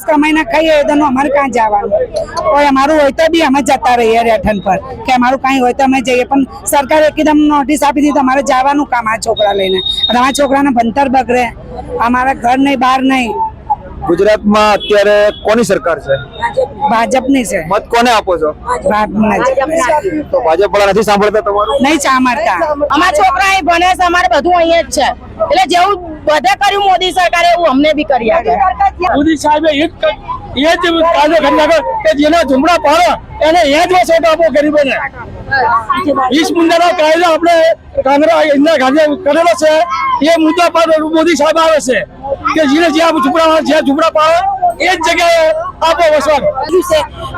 માણસ કમાઈને ખાઈએ તો અમારે ક્યાં જવાનું? કોઈ અમારું હોય તો બી અમે જતા રહીએ રેઠન પર. કે અમારું કાંઈ હોય તો અમે જઈએ. પણ સરકારે એકદમ નોટિસ આપી દીધી તમારે જવાનું કામ આ છોકરા લઈને. અમારા છોકરાને ભણતર બગડે. અમારા ઘર નહીં, બહાર નહીં. ગુજરાતમાં અત્યારે કોની સરકાર છે? ભાજપની છે. મત કોને આપો છો? ભાજપના તો ભાજપ વાળા નથી સાંભળતા તમારું? નહીં સાંભળતા. અમારા છોકરા અહીં ભણે છે અમારે બધું અહીંયા જ છે. એટલે જેવું બધે કર્યું મોદી સરકારે એવું અમને બી કરી આપે. મોદી સાહેબે એ જ એ જ કાર્ય કરી નાખ્યો કે જેના ઝુમડા પાડો એને એ જ વસોટ આપો ગરીબોને. વીસ મુદ્દાનો કાયદો આપણે કરેલો છે. એ મુદ્દા પર મોદી સાહેબ આવે છે કે જેને જ્યાં ઝૂંપડા જ્યાં ઝૂંપડા પાડે એ જ જગ્યાએ આપો વસવાટ.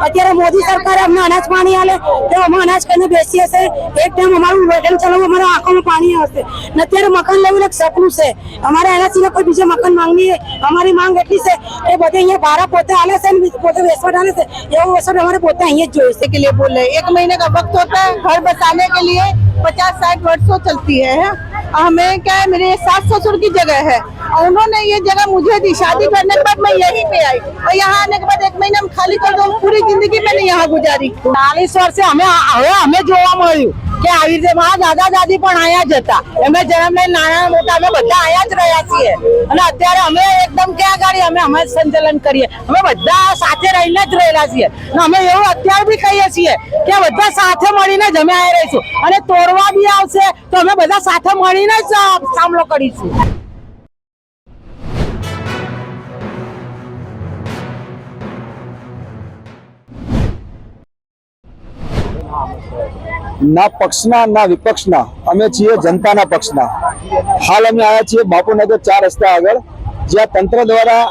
અત્યારે મોદી સરકારે અમને અનાજ પાણી આલે તો અમે અનાજ કરીને બેસી હશે એક ટાઈમ અમારું વેટન ચલાવવું અમારા આંખોમાં પાણી આવશે. ને અત્યારે મકાન લેવું એક સપનું છે. અમારે એના કોઈ બીજા મકાન માંગની અમારી માંગ એટલી છે કે બધે અહીંયા ભાડા પોતે આલે છે ને પોતે વેસવાટ આવે છે. એવો વેસવાટ અમારે પોતે અહીંયા જ જોઈએ છે. કે લે બોલે. એક મહિને કા વખત હોતા ઘર બસાને કે લીએ पचास साठ वर्षों तो चलती है हमें क्या है, मेरे सास ससुर की जगह है। और उन्होंने ये जगह मुझे दी शादी करने के बाद मैं यहीं पे आई। और यहाँ आने के बाद एक महीना खाली कर दो, पूरी ज़िंदगी मैंने यहाँ गुजारी। चालीस वर्ष हमें हमें जो हम કે આવી રીતે મારા દાદા દાદી પણ અહીંયા જ હતા. એમને જન્મ નાના મોટા અમે બધા અહીંયા જ રહ્યા છીએ. અને અત્યારે અમે એકદમ ક્યાં ગાડી? અમે અમે સંચાલન કરીએ. અમે બધા સાથે રહીને જ રહેલા છીએ. અમે એવું અત્યારે બી કહીએ છીએ કે બધા સાથે મળીને જ અમે અહીંયા રહીશું. અને તોડવા બી આવશે તો અમે બધા સાથે મળીને જ સામનો કરીશું. ના પક્ષના ના વિપક્ષના. અમે છીએ જનતાના પક્ષના. હાલ અમે આવ્યા છીએ બાપુનગર ચાર રસ્તા આગળ જ્યાં તંત્ર દ્વારા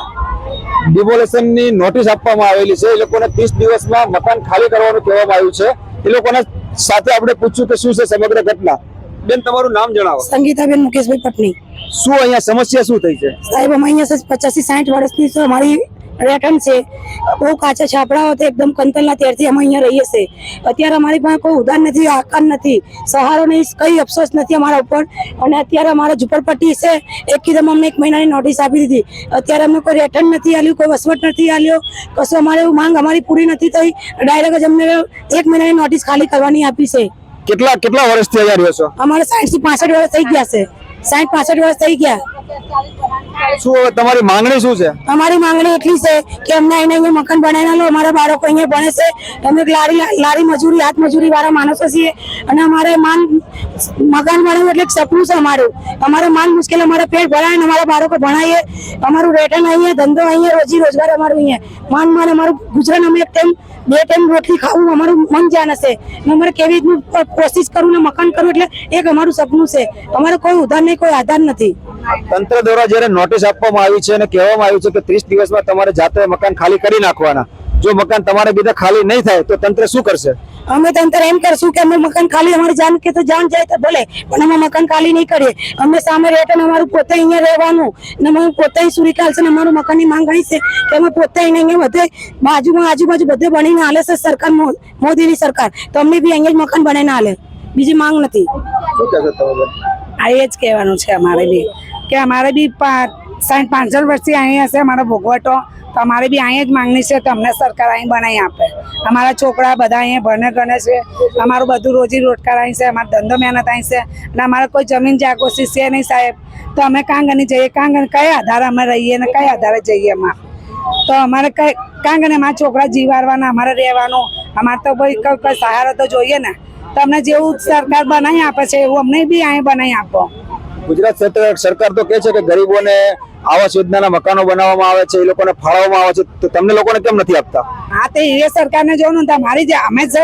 ડિમોલેશનની નોટિસ આપવામાં આવેલી છે. એ લોકોને ત્રીસ દિવસમાં મકાન ખાલી કરવાનું કહેવામાં આવ્યું છે. એ લોકોના સાથે આપણે પૂછ્યું કે શું છે સમગ્ર ઘટના. બેન તમારું નામ જણાવો. સંગીતાબેન મુકેશભાઈ પટની શું અહીંયા સમસ્યા શું થઈ છે? સાહેબ અમે અહીંયા પચાસી સાઠ વર્ષની છે. અમારી રેટન છે બહુ કાચા છાપડાઓ તો એકદમ કંતલના ત્યારથી અમે અહીંયા રહીએ છીએ અત્યારે અમારી પાસે કોઈ ઉદાન નથી આકાર નથી સહારો નહીં કઈ અફસોસ નથી અમારા ઉપર. અને અત્યારે અમારા ઝુંપડપટ્ટી છે એક કીધમ અમને એક મહિનાની નોટિસ આપી દીધી. અત્યારે અમને કોઈ રેટન નથી આલ્યું કોઈ વસવટ નથી આલ્યો કશું અમારે એવું માંગ અમારી પૂરી નથી થઈ. ડાયરેક્ટ જ અમને એક મહિનાની નોટિસ ખાલી કરવાની આપી છે. કેટલા કેટલા વર્ષથી અહીંયા રહ્યો છો? અમારે સાઠથી પાસઠ વર્ષ થઈ ગયા છે. સાઠ પાસઠ વર્ષ થઈ ગયા. શું તમારી માંગણી શું છે? અમારી માંગણી એટલી છે કે અમને અહીંયા અહીંયા મકાન બનાવીને લો. અમારા બાળકો અહીંયા ભણે છે. અમે લારી લારી મજૂરી, હાથ મજૂરી વાળા માણસો છીએ. અને અમારે માન મકાન બનાવવું એટલે સપનું છે અમારું. અમારે માન મુશ્કેલ, અમારે પેટ ભરાય ને અમારા બાળકો ભણાવીએ અમારું રેટન અહીંયા ધંધો અહીંયા રોજી રોજગાર અમારું અહીંયા. માન માન અમારું ગુજરાન અમે એક ટાઈમ બે ટાઈમ રોટલી ખાવું અમારું મન જાન હશે અમારે કેવી રીતનું કોશિશ કરું ને મકાન કરું એટલે એક અમારું સપનું છે. અમારે કોઈ ઉધાર નહીં, કોઈ આધાર નથી. તંત્ર દ્વારા જ્યારે નોટિસ આપવામાં આવી છે અને કહેવામાં આવ્યું છે કે ત્રીસ દિવસમાં તમારે જાતે મકાન ખાલી કરી નાખવાના જો મકાન તમારે બીજા ખાલી નહીં થાય તો તંત્ર શું કરશે? અમે તંત્ર એમ કરશું કે અમે મકાન ખાલી અમારી જાન કે તો જાન જાય તો ભલે પણ અમે મકાન ખાલી નહીં કરીએ. અમે સામે રહેતા અમારું પોતે અહીંયા રહેવાનું. ને અમે પોતે અહીં સુરી કાલશે ને અમારું મકાનની માંગ અહીં છે કે અમે પોતે અહીંયા અહીંયા બધે બાજુમાં આજુબાજુ બધે બનીને હાલે છે સરકાર મોદીની સરકાર. તો અમને બી અહીંયા જ મકાન બનાવીને હાલે. બીજી માંગ નથી? આ એ જ કહેવાનું છે અમારે બી. કે અમારે બી પાંચ સાઠ પાંચસો વર્ષથી અહીંયા હશે અમારો ભોગવટો. તો અમારે બી અહીંયા જ માંગણી છે તમને સરકાર અહીં બનાવી આપે. અમારા છોકરા બધા અહીંયા ભણે ગણે છે. અમારું બધું રોજી રોટકાર અહીં છે, અમારો ધંધો મહેનત અહીં છે અને અમારે કોઈ જમીન જાગોશી છે નહીં સાહેબ. તો અમે કાંગની જઈએ. કાંગન કયા આધારે અમે રહીએ ને કયા આધારે જઈએ એમાં? તો અમારે કઈ કાંગને અમારા છોકરા જીવાડવાના અમારે રહેવાનું. અમારે તો ભાઈ કોઈ સહારો તો જોઈએ ને. તમને જેવું સરકાર બનાવી આપે છે એવું અમને બી અહીં બનાવી આપો. ગુજરાત સરકાર તો કહે છે કે ગરીબોને આવાસ યોજનાના મકાનો બનાવવામાં આવે છે, એ લોકોને ફાળવવામાં આવે છે, તો તમને લોકોને કેમ નથી આપતા? હા તે એ સરકારને જોવું ને મારી જે અમે જ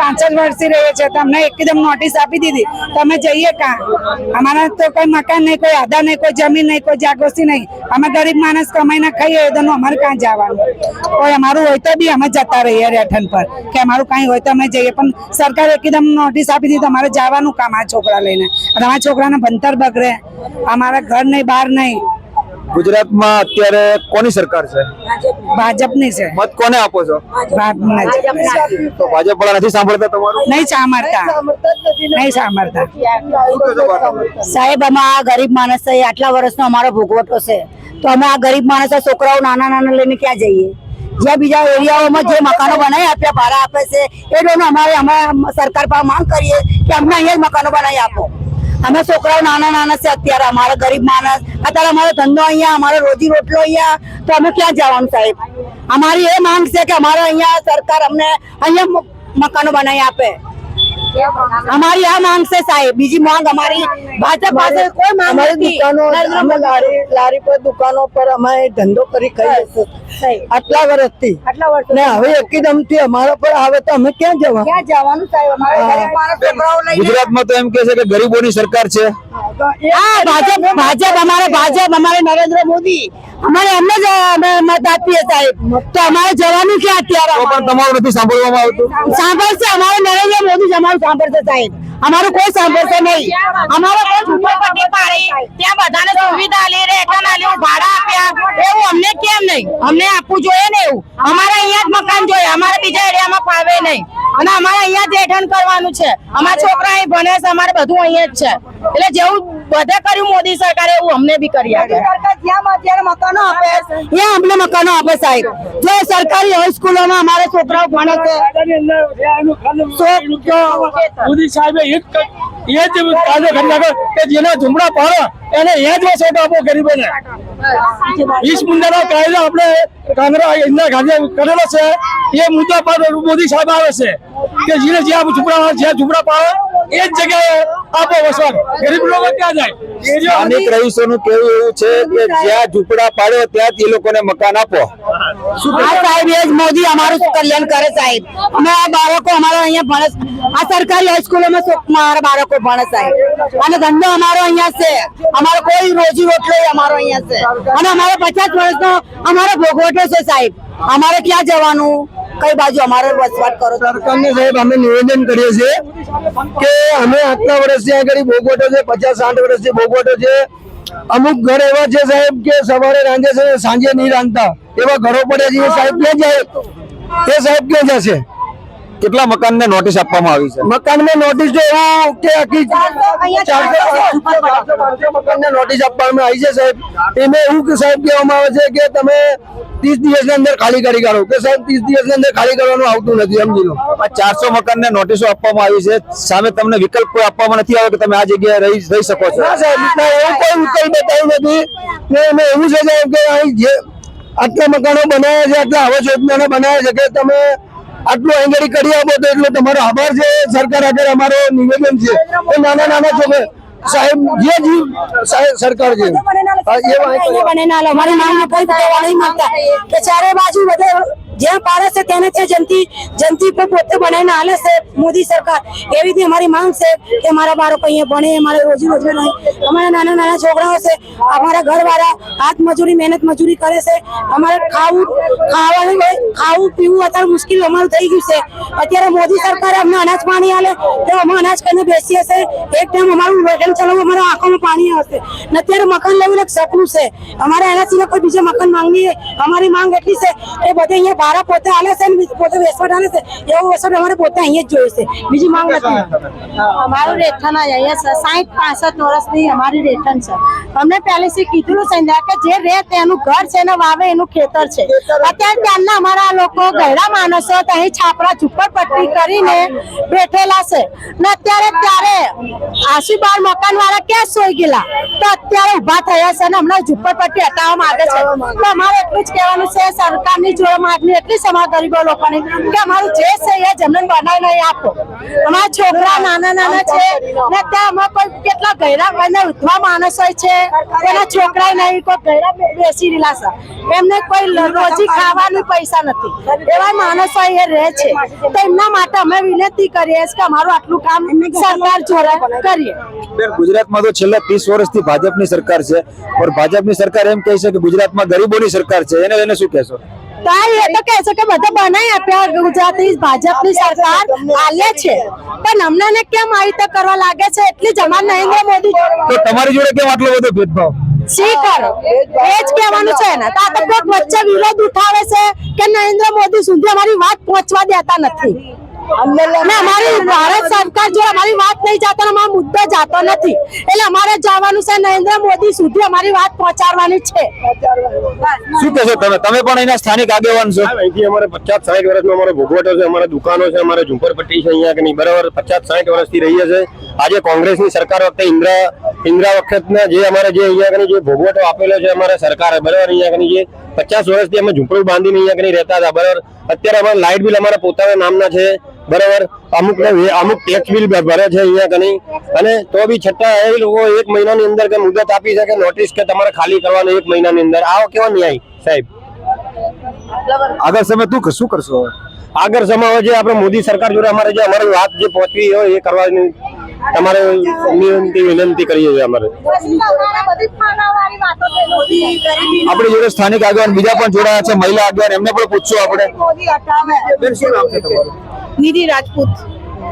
પાંચ જ વર્ષથી રહીએ છીએ તમને એકદમ નોટિસ આપી દીધી તમે જઈએ કાં? અમારા તો કોઈ મકાન નહીં, કોઈ આધાર નહીં, કોઈ જમીન નહીં, કોઈ જાગૃતિ નહીં. અમે ગરીબ માણસ કમાઈને ખાઈએ, તો અમારે કાં જવાનું? કોઈ અમારું હોય તો બી અમે જતા રહીએ રેઠન પર, કે અમારું કાંઈ હોય તો અમે જઈએ. પણ સરકારે એકદમ નોટિસ આપી દીધી, તમારે જવાનું કામ આ છોકરા લઈને? અને અમારા છોકરાને ભણતર બગડે, અમારા ઘર નહીં, બહાર નહીં. ગુજરાતમાં અત્યારે કોની સરકાર છે? ભાજપની છે. મત કોને આપો છો? તો ભાજપ વાળા નથી સાંભળતા તમારું? નહીં સાંભળતા. નહીં સાંભળતા? સાહેબ અમે આ ગરીબ માણસ છે આટલા વર્ષનો અમારો ભોગવટો છે. તો અમે આ ગરીબ માણસ છોકરાઓ નાના નાના લઈને ક્યાં જઈએ? જ્યાં બીજા એરિયાઓમાં જે મકાનો બનાવી આપ્યા ભાડા આપે છે એ અમારે અમે સરકાર પાસે માંગ કરીએ કે અમને અહીંયા જ મકાનો બનાવી આપો. અમે છોકરાઓ નાના નાના છે અત્યારે, અમારા ગરીબ માણસ. અત્યારે અમારો ધંધો અહીંયા, અમારો રોજી રોટલો અહીંયા. તો અમે ક્યાં જવાનું સાહેબ? અમારી એ માંગ છે કે અમારે અહીંયા સરકાર અમને અહીંયા મકાનો બનાવી આપે. અમારી આ માંગ છે સાહેબ. બીજી માંગ અમારી ભાજપ પાસે કોઈ માંગ અમારી દુકાનો લારી પર દુકાનો પર અમે ધંધો કરી ખાઈ આટલા વર્ષથી. આટલા ને હવે એકદમથી અમારા પર આવે તો અમે ક્યાં જવા ક્યાં જવાનું સાહેબ? અમારે ગુજરાતમાં તો એમ કે છે કે ગરીબોની સરકાર છે. ભાજપ ભાજપ અમારે ભાજપ અમારે નરેન્દ્ર મોદી અમારે એમને જ મત આપીએ સાહેબ. તો અમારે જવાનું ક્યાં અત્યારે? પણ તમારું નથી સાંભળવામાં આવતું? સાંભળશે અમારે નરેન્દ્ર મોદી જ અમારું સાંભળશે સાહેબ. અમારું કોઈ સાંભળશે નહીં. અમારો કોઈ ઝૂંપડપટ્ટી પાડી ત્યાં બધાને સુવિધા આલી રેશન આલ્યું ભાડા આપ્યા. એવું અમને કેમ નહીં? અમને આપવું જોઈએ ને એવું. અમારે અહીંયા જ મકાન જોઈએ. અમારે બીજા એરિયામાં ફાવે નહીં. અને અમારે અહીંયા જ રહેઠાણ કરવાનું છે. અમારા છોકરા અહીં ભણે છે અમારે બધું અહીંયા જ છે. એટલે જેવું બધે કર્યું મોદી સરકારે એવું અમને બી કરી આપે. ત્યાં અમને મકાનો આપે સાહેબ. જો સરકારી હાઈસ્કૂલોમાં અમારે છોકરાઓ ભણે છે. મોદી સાહેબે એ જ એ કાયદો કરી નાખ્યો કે જેના ઝુમડા પાડો, એને એ જ વસોટ આપો ગરીબોને. વીસ મુદ્દાનો કાયદો આપણે કાંગ્રેસ ઇન્દિરા ગાંધી કરેલો છે. એ મુદ્દા પર મોદી સાહેબ આવે છે કે જેને જ્યાં ઝુંપડા જ્યાં ઝુંપડા પાડો એ જ જગ્યાએ આપો વસવાટ. ગરીબ લોકો ક્યાં જાય? સ્થાનિક રહીશોનું કેવું એવું છે કે જ્યાં ઝૂંપડા પાડ્યો ત્યાં જ એ લોકોને મકાન આપો. આ સાહેબ એ જ મોદી અમારું કલ્યાણ કરે સાહેબ? અમે આ બાળકો અમારા અહીંયા ભણે આ સરકારી હાઈસ્કૂલોમાં માં મારા બાળકો ભણે સાહેબ. અને ધંધો અમારો અહીંયા છે. અમારો કોઈ રોજી રોટલો અમારો અહીંયા છે. અને અમારે પચાસ વર્ષનો અમારો ભોગવટો છે સાહેબ. અમારે ક્યાં જવાનું? કઈ બાજુ અમારે વસવાટ કરો? સરકારને સાહેબ, અમે નિવેદન કરીએ છીએ કે અમે આટલા વર્ષથી આગળ ભોગવટો છે, પચાસ સાઠ વર્ષથી ભોગવટો છે. અમુક ઘર એવા છે સાહેબ કે સવારે રાંધે છે, સાંજે નહીં રાંધતા. એવા ઘરો પડ્યા છે સાહેબ ક્યાં જાય? એ સાહેબ ક્યાં જશે? કેટલા મકાનને નોટિસ આપવામાં આવી છે? મકાનને નોટિસ જો એવું કે મકાનને નોટિસ આપવામાં આવી છે સાહેબ. એમાં એવું કે સાહેબ કહેવામાં આવે છે કે તમે ત્રીસ દિવસની અંદર ખાલી કરી કાઢો. કે સાહેબ ત્રીસ દિવસની અંદર ખાલી કરવાનું આવતું નથી સમજી લો. આ ચારસો મકાનને નોટિસો આપવામાં આવી છે. સામે તમને વિકલ્પ કોઈ આપવામાં નથી આવ્યો કે તમે આ જગ્યાએ રહી રહી શકો છો? ના સાહેબ એવું કોઈ વિકલ્પ બતાવ્યું નથી. ને એમાં એવું છે સાહેબ કે અહીં જે આટલા મકાનો બનાવ્યા છે આટલા આવાસ યોજનાને બનાવ્યા છે કે તમે આટલું અહીંગડી કરી આપો તો એટલો તમારો આભાર છે. સરકાર આગળ અમારો નિવેદન છે. એ નાના નાના છોકરા સાહેબ જે સાહેબ સરકાર છે એ બને ના લે. માંગને કોઈ કે ચારે બાજુ બધે જ્યાં પાડે છે તેને છે જનતી જનતી પર પોતે બનાવીને હાલે છે મોદી સરકાર. એવી રીતે અમારી માંગ છે કે મારા બાળકો અહીંયા ભણે, અમારે રોજી રોજી નહીં. અમારા નાના નાના છોકરાઓ છે, અમારા ઘરવાળા હાથ મજૂરી મહેનત મજૂરી કરે છે. અમારે ખાવું ખાવાનું ખાવું, પીવું અત્યારે મુશ્કેલ અમારું થઈ ગયું છે. અત્યારે મોદી સરકારે અમને અનાજ પાણી આલે, તો અમે અનાજ કરીને બેસીએ છીએ. એક ટાઈમ અમારું વેતન ચલાવવું અમારા આંખોમાં પાણી આવશે. ને અત્યારે મકાન લેવું એક સપનું છે. અમારે એના સિવાય કોઈ બીજા મકાન માંગવી અમારી માંગ એટલી છે કે બધે અહીંયા ભાડા પોતે આલે છે ને પોતે વેસવાટ આલે છે એવો વેસવાટ અમારે પોતે અહીંયા જ જોઈએ છે. બીજી માંગ નથી. અમારું રેઠન જ અહીંયા છે. સાઠ પાસઠ વર્ષની અમારી રેઠન છે. અમને પહેલેથી કીધું છે કે જે રે તેનું ઘર છે ને વાવે એનું ખેતર છે. અત્યારે ત્યારના અમારા લોકો ગહેરા માણસો તો અહીં છાપરા ઝુંપડપટ્ટી કરીને બેઠેલા છે. ને અત્યારે ત્યારે આશીબાર મકાન વાળા ક્યાં સોઈ ગયેલા? તો અત્યારે ઊભા થયા છે ને હમણાં ઝુંપડપટ્ટી હટાવવા માંગે છે. તો અમારે એટલું જ કહેવાનું છે સરકારની જોડે માગણી છે અમારા ગરીબો લોકોની? કે અમારું જે છે એ જમીન બનાવી નહીં આપો. અમારા છોકરા નાના નાના છે ને ત્યાં અમે કોઈ કેટલા ગયરા ઉઠવા માણસ હોય છે? એના છોકરા નહીં, કોઈ ગયરા બેસી રહેલા છે. એમને કોઈ રોજી ખાવાનું પૈસા નથી. એવા માણસો એ રહે છે. તો એમના માટે અમે વિનંતી કરીએ કે અમારું આટલું કામ સરકાર જોડે કરીએ. ગુજરાતમાં તો છેલ્લા ત્રીસ વર્ષથી ભાજપની સરકાર છે. પણ ભાજપની સરકાર એમ કહે છે કે ગુજરાતમાં ગરીબોની સરકાર છે. એને લઈને શું કહેશો? તાઈ એ તો કહે છે કે બધા બનાવી આપ્યા ગુજરાતી ભાજપની સરકાર આલે છે. પણ હમણાંને ને કેમ આવી રીતે કરવા લાગે છે? એટલી જમા નરેન્દ્ર મોદી તો તમારી જોડે કેમ આટલો બધો ભેદભાવ? શી કરો? એ જ કહેવાનું છે ને. તો આ તો વચ્ચે વિરોધ ઉઠાવે છે કે નરેન્દ્ર મોદી સુધી અમારી વાત પહોંચવા દેતા નથી. ને અમારી ભારત સરકાર જો અમારી વાત નહીં જાતો અમારો મુદ્દો જાતો નથી. એટલે અમારે જવાનું છે નરેન્દ્ર મોદી સુધી અમારી વાત પહોંચાડવાની છે. શું કહેશો તમે? તમે પણ એના સ્થાનિક આગેવાન છો. અહીંથી અમારે પચાસ સાઠ વર્ષનો અમારો ભોગવટો છે અમારા દુકાનો છે અમારે ઝુંપડપટ્ટી છે અહીંયા કે નહીં બરાબર પચાસ સાઠ વર્ષથી રહીએ છે આજે કોંગ્રેસની સરકાર વખતે ઇન્દિરા ઇન્દિરા વખતના જે અમારે જે અહીંયા કની જે ભોગવટો આપેલો છે અમારે સરકારે બરાબર અહીંયા કની જે પચાસ વર્ષથી અમે ઝૂંપડું બાંધીને અહીંયા કની રહેતા હતા બરાબર. અત્યારે અમારે લાઇટ બિલ અમારા પોતાના નામના છે બરાબર? અમુક અમુક ટેક્સ બિલ ભરે છે અહીંયા કની અને તો બી છતાં એ લોકો એક મહિનાની અંદર કે મુદત આપી છે કે નોટિસ કે તમારે ખાલી કરવાનું એક મહિનાની અંદર. આવો કેવો ન્યાય સાહેબ? આગળ સમય તું શું કરશો આગળ સમય જે આપણે મોદી સરકાર જોડે અમારે જે અમારી વાત જે પહોંચવી હોય એ કરવાની તમારે વિનંતી વિનંતી કરીએ છીએ અમારે આપણી જોડે સ્થાનિક આગેવાન બીજા પણ જોડાયા છે મહિલા આગેવાન એમને પણ પૂછશું આપણે બેન શું નામ છે તમારું निधि राजपूत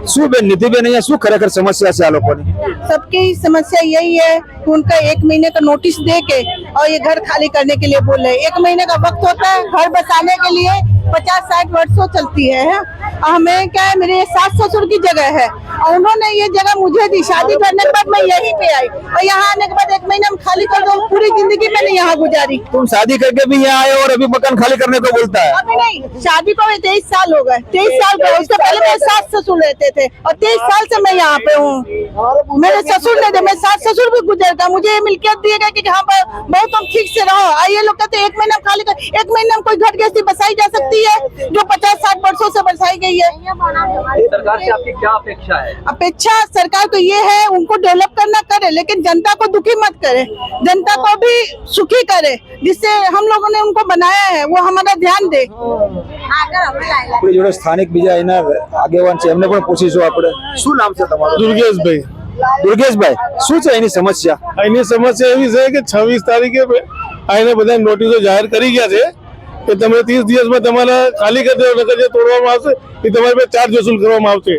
શું બેન નિધિબેન અહીંયા શું ખરેખર સમસ્યા છે આ લોકોની सबकी समस्या यही है कि उनका एक महीने का नोटिस दे के और ये घर खाली करने के लिए बोल रहे हैं एक महीने का वक्त होता है घर बसाने के लिए पचास साठ वर्षों चलती है हैं? हमें क्या है मेरे सास ससुर की जगह है। और उन्होंने ये जगह मुझे दी। शादी करने के बाद मैं यहीं पे आई। और यहाँ आने के बाद एक महीना में खाली कर दो। पूरी ज़िंदगी मैंने यहाँ गुजारी। तुम शादी करके भी यहाँ आए और अभी मकान खाली करने को बोलता है? अभी नहीं। शादी को तेईस साल हो गए। तेईस साल हो गए। उससे पहले मेरे सास ससुर रहते थे। और तेईस साल से मैं यहाँ पे हूँ। मेरे ससुर ने मेरे सास ससुर भी गुजर गए मुझे ये मिल्कियत दिए गए की हाँ पर बहुत तुम ठीक से रहो। ये लोग कहते एक महीना खाली कर एक महीना में कोई घर कैसी बसाई जा सकती है जो पचास साठ वर्षों से बसाई गई है सरकार से आपकी क्या अपेक्षा है अपेक्षा सरकार को ये है उनको डेवलप करना करे लेकिन जनता को दुखी मत करे जनता को भी सुखी करे जिससे हम लोगों ने उनको बनाया है वो हमारा ध्यान दे આપણી જોડે સ્થાનિક બીજા એના આગેવાન છે એમને પણ પૂછીશું આપણે શું નામ છે તમારું દુર્ગેશભાઈ દુર્ગેશભાઈ શું છે એની સમસ્યા અહીંની સમસ્યા એવી છે કે છવ્વીસ તારીખે આઈને બધા નોટિસો જાહેર કરી ગયા છે કે તમે ત્રીસ દિવસમાં તમારા ખાલી કરી દેવો જે તોડવામાં આવશે, એ તમારી પાસે ચાર્જ વસૂલ કરવામાં આવશે.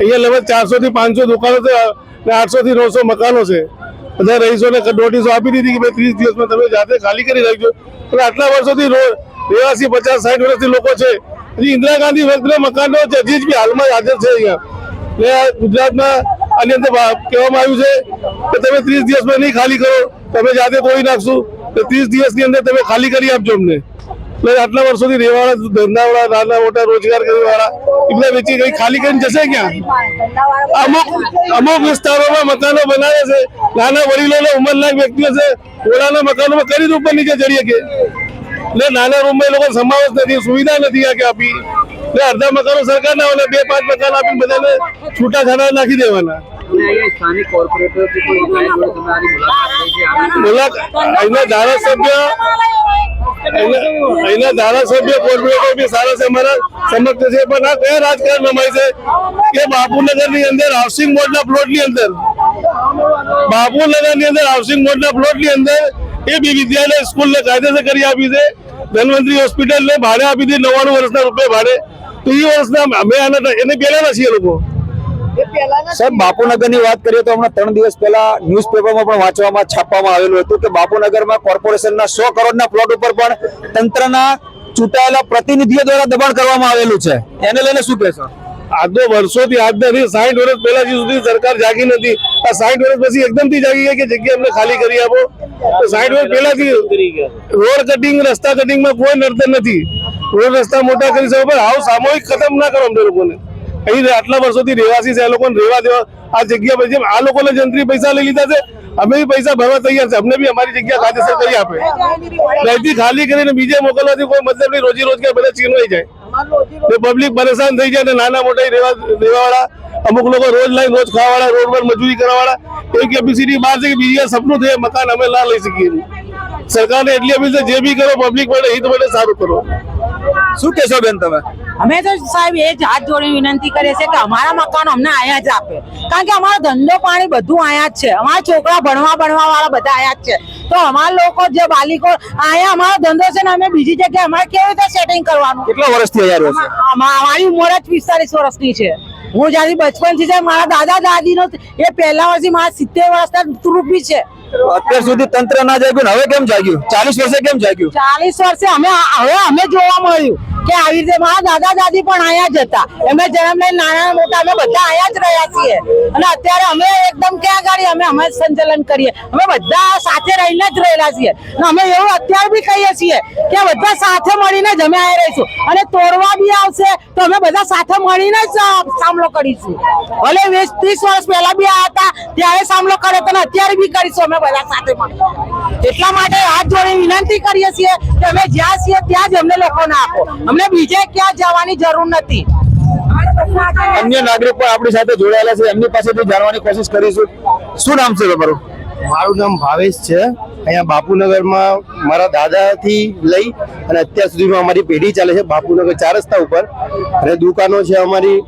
અહીંયા લગભગ ચારસો થી પાંચસો દુકાનો છે અને આઠસો થી નવસો મકાનો છે. બધા રહીશોને નોટિસો આપી દીધી કે ત્રીસ દિવસમાં તમે જાતે ખાલી કરી રાખજો પણ આટલા વર્ષોથી રહેવાસી પચાસ સાઠ વર્ષથી લોકો છે. હજી ઇન્દિરા ગાંધી વખતના મકાનો હજી બી હાલમાં હાજર છે અહીંયા. ને ગુજરાતમાં આની અંદર કહેવામાં આવ્યું છે કે તમે ત્રીસ દિવસમાં નહીં ખાલી કરો, તમે જાતે તોડી નાખશું. તો ત્રીસ દિવસની અંદર તમે ખાલી કરી આપજો અમને. એટલે આટલા વર્ષોથી રહેવાળા ધંધાવાળા નાના મોટા રોજગાર કરવાવાળા એ બધા વેચી ગઈ, ખાલી કરીને જશે ક્યાં? અમુક અમુક વિસ્તારોમાં મકાનો બનાવે છે, નાના વડીલો ઉંમરના વ્યક્તિઓ છે ઓળાના મકાનોમાં કરી ઉપર નીચે ચડીએ કે? એટલે નાના રૂમમાં એ લોકો સમાવેશ નથી, સુવિધા નથી આ કે આપી. એટલે અડધા મકાનો સરકારના બે, પાંચ મકાન આપીને બધાને છૂટા છાડા નાખી દેવાના. અહીંના સારા છે. સમક્ષ છે. પણ કયા રાજકારણ રમાય છે કે બાપુનગરની અંદર હાઉસિંગ બોર્ડ ના પ્લોટની અંદર બાપુનગરની અંદર? હાઉસિંગ બોર્ડ ના પ્લોટની અંદર એ બી વિદ્યાલય સ્કૂલ ને કાયદેસર કરી આપી છે. ધનવંતરી હોસ્પિટલ ને ભાડે આપી દીધી નવ્વાણું વર્ષના રૂપિયા ભાડે. તો એ વર્ષના અમે આના એને પહેલાના છીએ લોકો. સાહેબ બાપુનગરની વાત કરીએ તો હમણાં ત્રણ દિવસ પહેલા ન્યૂઝપેપરમાં પણ વાંચવામાં છાપવામાં આવેલું હતું કે બાપુનગરમાં કોર્પોરેશનના સો કરોડના પ્લોટ ઉપર પણ તંત્રના ચૂંટાયેલા પ્રતિનિધિઓ દ્વારા દબાણ કરવામાં આવેલું છે. એને લઈને શું કહેશો? આ તો વર્ષોથી આજ નથી સાઠ વર્ષ પહેલા સુધી સરકાર જાગી નથી આ સાઠ વર્ષ પછી એકદમથી જાગી ગઈ કે જગ્યા અમને ખાલી કરી આપો. તો સાઠ વર્ષ પહેલાથી રોડ કટિંગ રસ્તા કટિંગમાં કોઈ નડતર નથી. રોડ રસ્તા મોટા કરી શકો પણ આવું સામૂહિક ખતમ ના કરો અમને લોકોને. અહીં આટલા વર્ષોથી રહેવાસી છે, એ લોકોને રહેવા દેવા, આ જગ્યા પછી આ લોકોને જંત્રી પૈસા લઈ લીધા છે, અમે બી પૈસા ભરવા તૈયાર છે, અમને બી અમારી જગ્યા કાયદેસર કરી આપે. અહીંથી ખાલી કરીને બીજે મોકલવાથી કોઈ મતલબ નહીં, રોજી રોજગાર બધા છીનવાઈ જાય. પબ્લિક પરેશાન થઈ જાય ને નાના મોટા રહેવા રહેવાવાળા અમુક લોકો રોજ લાઈન રોજ ખાવાવાળા રોડ પર મજૂરી કરવાવાળા, એક કેપેસિટી બહાર છે કે બીજા સપનું થયે, મકાન અમે ના લઈ શકીએ સરકારને એટલી અપીલ છે, જે બી કરો પબ્લિક માટે હિત માટે સારું કરો. શું કહેશો બેન તમે? અમે તો સાહેબ એ જ હાથ જોડી વિનંતી કરીએ છીએ કે અમારા મકાન અમને અહીંયા જ આપે. કારણ કે અમારો ધંધો પાણી બધું અહીંયા જ છે. અમારા છોકરા ભણવા ભણવા વાળા બધા અહીંયા જ છે. તો અમારા લોકો જે બાલિકો અહીંયા અમારો ધંધો છે ને અમે બીજી જગ્યાએ અમારે કેવી રીતે સેટિંગ કરવાનું? કેટલા વર્ષથી અહીંયા અમારી ઉંમર જ પિસ્તાલીસ વર્ષની છે. હું જ્યાંથી બચપનથી છે મારા દાદા દાદીનો એ પહેલા વર્ષથી મારા સિત્તેર વર્ષના રૂપી છે. અત્યાર સુધી તંત્ર ના જાગ્યું હવે કેમ જાગ્યું? ચાલીસ વર્ષે કેમ જાગ્યું? ચાલીસ વર્ષે અમે હવે અમે જોવા મળ્યું. કે આવી રીતે મારા દાદા દાદી પણ અહીંયા જ હતા. એમને જન્મ લઈને નાના મોટા અમે બધા અહીંયા જ રહ્યા છીએ. અને અત્યારે અમે એકદમ ક્યાં ગાડી? અમે અમે સંચાલન કરીએ. અમે બધા સાથે રહીને જ રહેલા છીએ. અમે એવું અત્યારે બી કહીએ છીએ કે બધા સાથે મળીને જ અમે અહીંયા રહીશું. અને તોડવા બી આવશે તો અમે બધા સાથે મળીને જ સામનો કરીશું. ભલે વીસ, ત્રીસ વર્ષ પહેલા બી આવ્યા હતા, ત્યારે સામનો કર્યો તો અને અત્યારે બી કરીશું અમે બધા સાથે મળીને. એટલા માટે હાથ જોડે વિનંતી કરીએ છીએ કે અમે જ્યાં છીએ ત્યાં જ અમને લોકોને આપો. અમને બીજે ક્યાં જવાની જરૂર નથી. અન્ય નાગરિક પણ આપણી સાથે જોડાયેલા છે. એમની પાસેથી જાણવાની કોશિશ કરીશું. શું નામ છે તમારું? મારું નામ ભાવેશ છે. અહીંયા બાપુનગરમાં મારા દાદાથી લઈ અને અત્યાર સુધીમાં અમારી પેઢી ચાલે છે બાપુનગર ચાર રસ્તા ઉપર. અને દુકાનો છે અમારી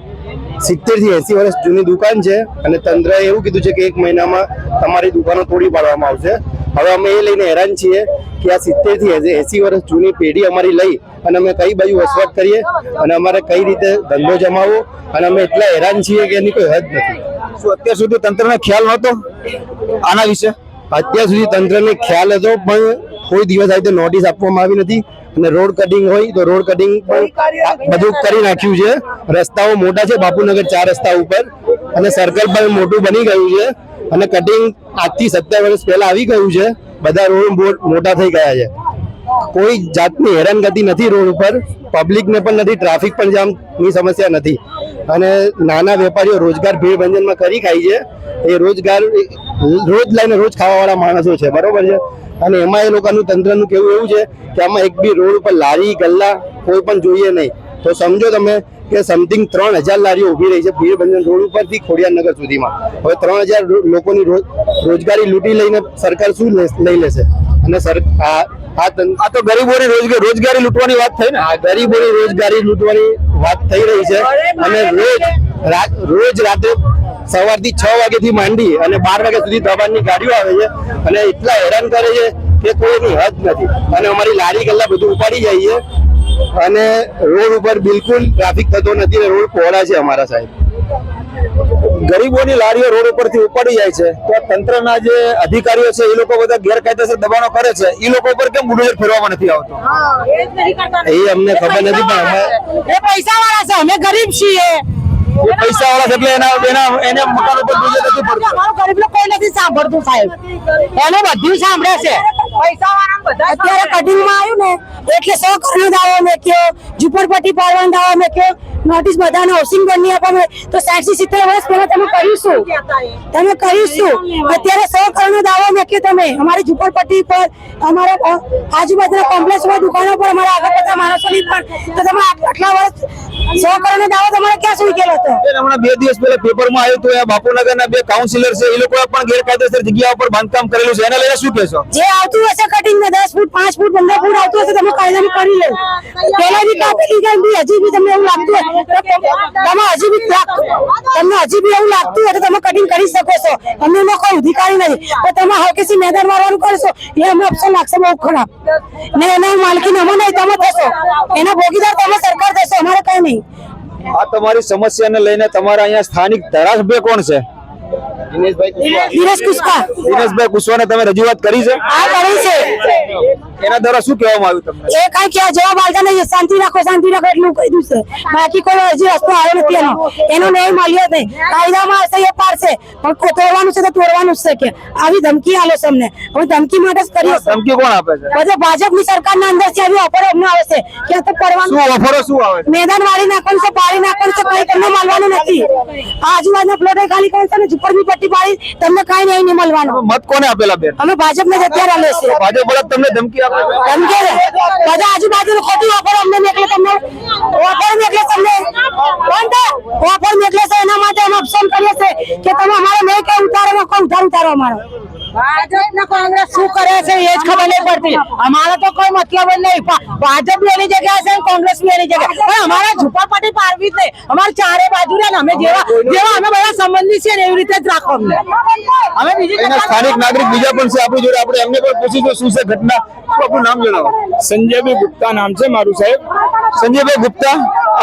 સિત્તેરથી એસી વર્ષ જૂની દુકાન છે. અને તંત્રએ એવું કીધું છે કે એક મહિનામાં તમારી દુકાનો તોડી પાડવામાં આવશે. હવે અમે એ લઈને હેરાન છીએ કે આ સિત્તેરથી એસી વર્ષ જૂની પેઢી અમારી લઈ અને અમે કઈ બાજુ વસવાટ કરીએ અને અમારે કઈ રીતે ધંધો જમાવવો અને અમે એટલા હેરાન છીએ કે એની કોઈ હદ નથી. શું અત્યાર સુધી તંત્રને ખ્યાલ નહોતો આના વિશે? અત્યાર સુધી તંત્રને ખ્યાલ હતો પણ કોઈ દિવસ આવી નોટિસ આપવામાં આવી નથી. અને રોડ કટિંગ હોય તો રોડ કટિંગ પણ બધું કરી નાખ્યું છે. રસ્તાઓ મોટા છે બાપુનગર ચાર રસ્તા ઉપર. અને સર્કલ પણ મોટું બની ગયું છે. અને કટિંગ આજથી સત્તર વર્ષ પહેલા આવી ગયું છે. બધા રોડ મોટા થઈ ગયા છે. કોઈ જાતની હેરાનગતિ નથી રોડ ઉપર. પબ્લિકને પણ નથી ટ્રાફિક પણ જામની સમસ્યા નથી. અને નાના વેપારીઓ રોજગાર ભીડભંજનમાં કરી ખાય છે. એ રોજગાર રોજ લઈને રોજ ખાવાવાળા માણસો છે, બરોબર છે? અને એમાં એ લોકોનું તંત્રનું કેવું એવું છે કે આમાં એક બી રોડ ઉપર લારી, ગલ્લા કોઈ પણ જોઈએ નહીં. તો સમજો તમે કે સમથિંગ ત્રણ હજાર લારીઓ ઊભી રહી છે ભીડભંજન રોડ ઉપરથી ખોડિયારનગર સુધીમાં. હવે ત્રણ હજાર લોકોની રોજ- રોજગારી લૂંટી લઈને સરકાર શું લઈ લેશે? અને સર આ તો ગરીબોની રોજગારી રોજગારી લૂંટવાની વાત થઈ ને? આ ગરીબોની રોજગારી લૂંટવાની વાત થઈ રહી છે. અને રોજ રાત રોજ રાત્રે સવારથી છ વાગ્યાથી માંડી અને બાર વાગ્યા સુધી દબાણની ગાડીઓ આવે છે અને એટલા હેરાન કરે છે કે કોઈની હદ નથી. અને અમારી લારી ગલ્લા બધું ઉપાડી જાય છે અને રોડ ઉપર બિલકુલ ટ્રાફિક થતો નથી રોડ પહોળા છે અમારા સાહેબ. ગરીબોની લારીઓ રોડ ઉપરથી ઉપાડી જાય છે. તો તંત્રના જે અધિકારીઓ છે એ લોકો બધા ગેરકાયદેસર દબાણો કરે છે. એ લોકો ઉપર કેમ બુડોઝર ફેરવામાં નથી આવતો? એ અમને ખબર નથી પણ અમે એ પૈસા વાળા છે અમે ગરીબ છીએ. એ પૈસા વાળા એટલે એના એના એને મકાન ઉપર બુડોઝર નથી પડતું અમારો ગરીબ લોકો કોઈ નથી સાંભળતું સાહેબ. એને બધું સાંભળે છે. પૈસા વાળા બધા અત્યારે આવ્યું ને એટલે સો કરોડનો દાવો મેક્યો ઝુંપડપટ્ટી પાડવાનો દાવો મેક્યો નોટિસ બધાને હાઉસિંગ બની આપવાનું હોય તો સાઠથી સિત્તેર વર્ષ પહેલા તમે કર્યું શું? તમે કર્યું શું? અત્યારે સો કરોડનો દાવો મેક્યો તમે. અમારી ઝુંપડપટ્ટી પર અમારા આજુબાજુના કોમ્પ્લેક્સમાં દુકાનો પર અમારા આગળ બધા માણસોની પણ તો તમે આટલા વર્ષ સો કરોડનો દાવો તમારે ક્યાં સુધી ગયેલો હતો? હમણાં બે દિવસ પહેલા પેપરમાં આવ્યું હતું બાપુનગરના બે કાઉન્સિલર છે એ લોકોએ પણ ગેરકાયદેસર જગ્યા ઉપર બાંધકામ કરેલું છે. એને લઈને શું કહેશો? જે આવતું હશે કટિંગ ને દસ ફૂટ પાંચ ફૂટ પંદર ફૂટ આવતું હશે તમે કાયદાનું કરી લો. પેલા બી કાપી લીધા હજી બી તમને એવું લાગતું હોય તમે હજી બી તમને હજી બી એવું લાગતું હોય તો તમે કટિંગ કરી શકો છો. અમને એમાં કોઈ અધિકારી નથી પણ તમે હલકેસી મેદાન મારવાનું કરશો? એ અમને ઓપ્શન લાગશે બહુ ખરાબ. ને એના માલકીન અમે નહીં, તમે થશો. એના ભોગીદાર તમે સરકાર થશો, અમારે કઈ નહીં. આ તમારી સમસ્યાને લઈને તમારા અહીંયા સ્થાનિક ધારાસભ્ય કોણ છે? દિનેશભાઈ કુશવાને તમે રજૂઆત કરી છે? આ કરી છે. એના દ્વારા શું કહેવામાં આવ્યું તમને? એ કઈ કે જવાબ આલતા નહીં. શાંતિ રાખો શાંતિ રાખો એટલું કહી છે. બાકી કોઈ હજી રસ્તો આવ્યો નથી એનો. એનો ન્યાય મળ્યો નહીં. કાયદામાં હશે એ પાડશે પણ તોડવાનું છે તો તોડવાનું જ છે કે. આવી ધમકી આલો છે અમને. અમે ધમકી માટે જ કરીએ ધમકી કોણ આપે છે? બધે ભાજપની સરકારના અંદરથી આવી ઓફરો અમને આવે છે કે તો કરવાનું શું ઓફરો શું આવે છે? મેદાન વાળી નાખવાનું છે પાડી નાખવાનું છે કઈ તમને માનવાનું નથી. આજુબાજુ આજુબાજુના પ્લોટે ખાલી કરવાનું છે ને ઝુંપડની પટ્ટી પાડી તમને કઈ નહીં મળવાનું. મત કોને આપેલા બેન? અમે ભાજપને જ અત્યારે આલે છે. ભાજપ વાળા તમને ધમકી આપે ધમકી. બધા આજુબાજુ ખોટી ઓફર અમને એટલે તમને ઓફર એટલે તમને ઓફર મોકલે છે. એના માટે અમે ઓપ્શન કરીએ છે કે તમે અમારે નહીં કે ઉતારો કોણ ઉધાર ઉતારો અમારો. ભાજપ ને કોંગ્રેસ શું કરે છે એ જ ખબર નહીં પડતી. અમારે તો કોઈ મતલબ જ નહીં. ભાજપ બી એની જગ્યાએ છે કોંગ્રેસ બી એની જગ્યાએ. પણ અમારે ઝુંપડપટ્ટી પાડવી જ નહીં. અમારે ચારે બાજુ ને અમે જેવા જેવા અમે બધા સંબંધી છે ને એવી રીતે જ રાખો અમને. અમે બીજી સ્થાનિક નાગરિક બીજા પણ છે આપણી જોડે. આપણે એમને પણ પૂછીશું શું છે ઘટના. આપણું નામ જણાવો. સંજયભાઈ ગુપ્તા નામ છે મારું સાહેબ. સંજયભાઈ ગુપ્તા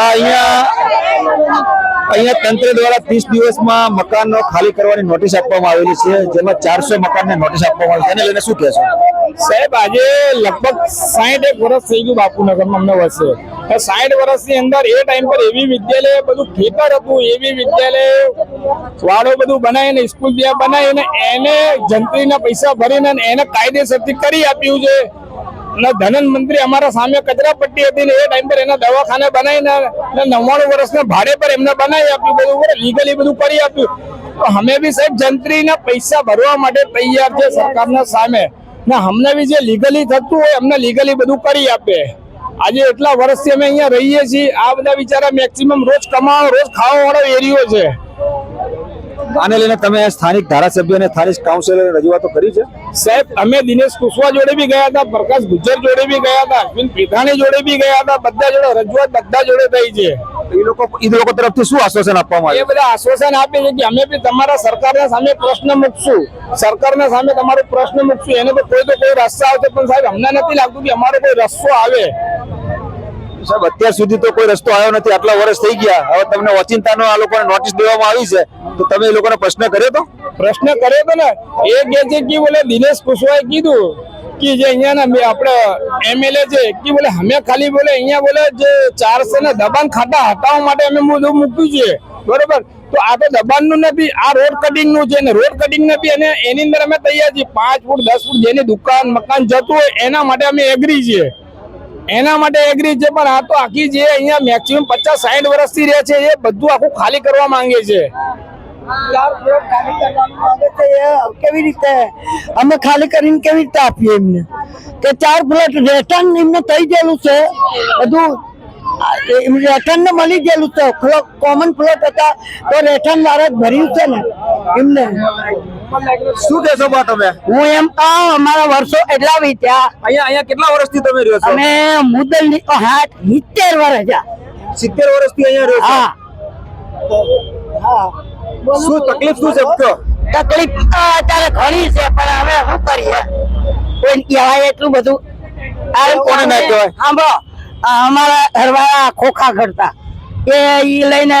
અહીંયા અહીંયા તંત્ર દ્વારા ત્રીસ દિવસમાં મકાનો ખાલી કરવાની નોટિસ આપવામાં આવેલી છે, જેમાં ચારસો મકાનને નોટિસ આપવામાં આવી છે. એને લઈને શું કહેશો? સાહેબ, આજે લગભગ સાઠ એક વર્ષ થઈ ગયું બાપુનગરમાં અમને વસે સાઠ વર્ષની અંદર એ ટાઈમ પર એવી વિદ્યાલય બધું ખેતર હતું, એવી વિદ્યાલય વાડો બધું બનાવીને, સ્કૂલ ત્યાં બનાવીને એને જંત્રીના પૈસા ભરીને એને કાયદેસરથી કરી આપ્યું છે. અને ધનન મંત્રી અમારા સામે કચરા પટ્ટી હતી ને એ ટાઈમ પર એના દવાખાને બનાવીને નવ્વાણું વર્ષને ભાડે પર એમને બનાવી આપ્યું, બધું લીગલી બધું કરી આપ્યું. તો અમે બી સાહેબ જંત્રીના પૈસા ભરવા માટે તૈયાર છે સરકારના સામે. ને અમને બી જે લીગલી થતું હોય અમને લીગલી બધું કરી આપે. આજે એટલા વર્ષથી અમે અહીંયા રહીએ છીએ. આ બધા બિચારા મેક્સિમમ રોજ કમાવા, રોજ ખાવા વાળો એરિયો છે. આને લઈને તમે સ્થાનિક ધારાસભ્ય અને સ્થાનિક કાઉન્સિલર રજૂઆતો કરી છે? સાહેબ અમે દિનેશ કુશવા જોડે બી ગયા હતા પ્રકાશ ગુજ્જર જોડે બી ગયા હતા અશ્વિન પીઠાણી જોડે બી ગયા હતા બધા જોડે રજૂઆત બધા જોડે થઈ છે. એ લોકો એ લોકો તરફથી શું આશ્વાસન આપવામાં એ બધા આશ્વાસન આપે છે કે અમે બી તમારા સરકારના સામે પ્રશ્ન મૂકશું. સરકારના સામે તમારો પ્રશ્ન મૂકશું. એને તો કોઈ તો કોઈ રસ્તો આવશે પણ સાહેબ અમને નથી લાગતું કે અમારો કોઈ રસ્તો આવે. સાહેબ, અત્યાર સુધી તો કોઈ રસ્તો આવ્યો નથી. આટલા વર્ષ થઈ ગયા. હવે તમને ઓચિંતાનો આ લોકોને નોટિસ દેવામાં આવી છે. તો તમે એ લોકોને પ્રશ્ન કર્યો તો? પ્રશ્ન કર્યો તો ને. એ કે છે કે બોલે દિનેશ કુશવાએ કીધું કે જે અહીંયાના બે આપણે એમએલએ છે, કે બોલે અમે ખાલી બોલે અહીંયા બોલે જે ચારસો ને દબાણ ખાતા હટાવવા માટે અમે બધું મૂક્યું છે. બરોબર? તો આ તો દબાણનું નથી, આ રોડ કટિંગનું છે ને. રોડ કટિંગ નથી અને એની અંદર અમે તૈયાર છીએ. પાંચ ફૂટ, દસ ફૂટ જેની દુકાન, મકાન જતું હોય એના માટે અમે એગ્રી છીએ. એના માટે એગ્રી છે, પણ આ તો આખી જે અહીંયા મેક્સિમમ પચાસ સાઠ વર્ષથી રહે છે, એ બધું આખું ખાલી કરવા માંગે છે. કેવી રીતે? અમે ખાલી કરીને કેવી રીતે આપીએ એમને? કે ચાર પ્લોટ રેટન એમને થઈ ગયેલું છે, બધું રેટન ને મળી ગયેલું છે. કોમન પ્લોટ હતા, તો રેટર્ન વાળા ભર્યું છે ને, એમને. શું કહેશો બા તમે? હું એમ તો અમારા વર્ષો એટલા વીત્યા. અહીંયા અહીંયા કેટલા વર્ષથી તમે રહ્યો છો? અમે મુદલની તો હાટ સિત્તેર વર્ષ થયા. સિત્તેર વર્ષથી અહીંયા રહ્યો હા હા. શું તકલીફ શું છે. તકલીફ તો અત્યારે ઘણી છે પણ હવે શું કરીએ? કોઈ કહેવાય એટલું બધું. આ કોને ના કહેવાય? સાંભળો અમારા ઘરવાળા ખોખા કરતા. એ લઈને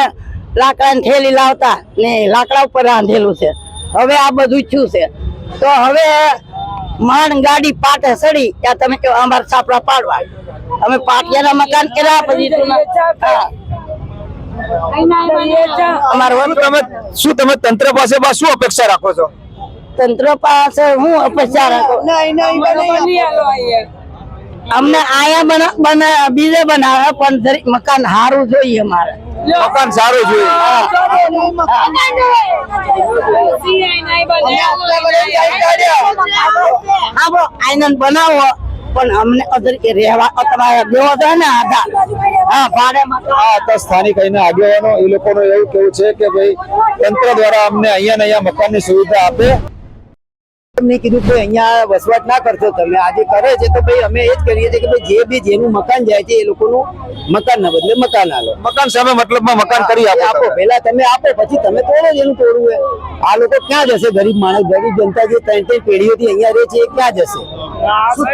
લાકડા થેલી લાવતા ને લાકડા ઉપર રાંધેલું છે. હવે આ બધું થયું છે. તો હવે માંડ ગાડી પાટે સડી ત્યાં તમે કહો અમારા સાપડા પાડવા અમે પાટિયાના મકાન કર્યા પછી શું તમે શું તમે તંત્ર પાસે શું અપેક્ષા રાખો છો? તંત્ર પાસે હું અપેક્ષા રાખો? અમને આયા બના બના બીજે બનાવે પણ મકાન સારું જોઈએ મારે મકાન સારું જોઈએ હા. આનંદ બનાવો. પણ અમને રહેવા અત્યારે દેવો તો ને આધાર. હા ભાડે મકાન આ સ્થાનિક અહીંના આગેવાનો એ લોકોનું એવું કેવું છે કે ભાઈ તંત્ર દ્વારા અમને અહીંયા ને અહીંયા મકાનની સુવિધા આપે. એમને કીધું કે અહીંયા વસવાટ ના કરશો તમે. આજે કરે છે તો ભાઈ અમે એ જ કરીએ છીએ કે ભાઈ જે બી જેનું મકાન જાય છે એ લોકોનું મકાન ના બદલે મકાન આલો. મકાન સામે મતલબમાં મકાન કરી આપો આપો. પહેલા તમે આપો પછી તમે તોડો જેનું એનું તોડવું હોય. આ લોકો ક્યાં જશે? ગરીબ માણસ ગરીબ જનતા જે ત્રણ ત્રણ પેઢીઓથી અહીંયા રહે છે એ ક્યાં જશે?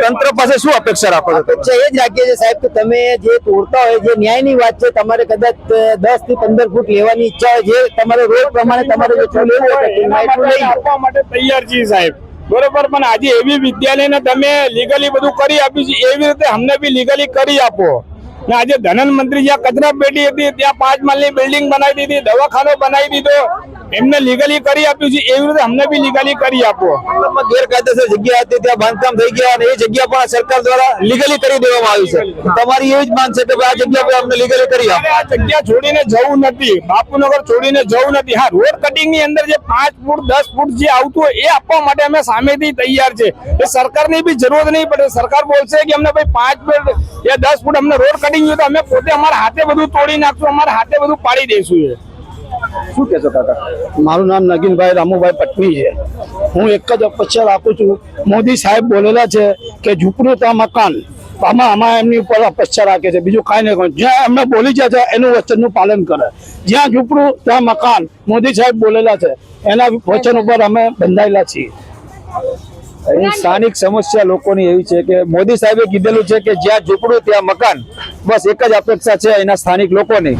તંત્ર પાસે શું અપેક્ષા રાખો અપેક્ષા એ જ રાખીએ છીએ સાહેબ કે તમે જે તોડતા હોય જે ન્યાયની વાત છે તમારે કદાચ દસથી પંદર ફૂટ લેવાની ઈચ્છા હોય જે તમારે રોડ પ્રમાણે તમારે જેટલું લેવું હોય એટલું લઈ આપવા માટે તૈયાર છીએ સાહેબ. બરોબર, પણ આજે એવી વિદ્યાલયને તમે લીગલી બધું કરી આપ્યું છે, એવી રીતે અમને બી લીગલી કરી આપો. ને આજે ધનન મંત્રી જ્યાં કચરા પેટી હતી, ત્યાં પાંચ માલની બિલ્ડિંગ બનાવી દીધી, દવાખાનો બનાવી દીધો. એમને લીગલી કરી આપ્યું છે એવી રીતે અમને બી લીગલી કરી આપો. ગેરકાયદેસર જગ્યા હતી ત્યાં બાંધકામ થઈ ગયા અને એ જગ્યા પણ સરકાર દ્વારા લીગલી કરી દેવામાં આવી છે. તમારી એવી જ માંગ છે કે આ જગ્યા પર અમને લીગલી કરી આપો. આ જગ્યા છોડીને જવું નથી બાપુનગર છોડીને જવું નથી. હા રોડ કટિંગની અંદર જે પાંચ ફૂટ દસ ફૂટ જે આવતું હોય એ આપવા માટે અમે સામેથી તૈયાર છે. એ સરકારની બી જરૂરત નહીં પડે. સરકાર બોલશે કે અમને ભાઈ પાંચ ફૂટ યા દસ ફૂટ અમને રોડ કટિંગ જોઈએ તો અમે પોતે અમારા હાથે બધું તોડી નાખશું અમારા હાથે બધું પાડી દઈશું એ. શું કહેશો કાકા? મારું નામ નગીનભાઈ રામુભાઈ પટની છે. હું એક જ અપેક્ષા રાખું છું. મોદી સાહેબ બોલેલા છે કે ઝૂંપડું ત્યાં મકાન, આમાં આમાં એમની ઉપર અપેક્ષા રાખે છે. બીજું કાંઈ નહીં જ્યાં એમને બોલી જાય છે, એનું વચનનું પાલન કરે. જ્યાં ઝૂંપડું, ત્યાં મકાન, મોદી સાહેબ બોલેલા છે. એના વચન ઉપર અમે બંધાયેલા છીએ. સ્થાનિક સમસ્યા લોકોની એવી છે કે મોદી સાહેબે કીધેલું છે કે જ્યાં ઝૂંપડું, ત્યાં મકાન. બસ એક જ અપેક્ષા છે એના સ્થાનિક લોકોની.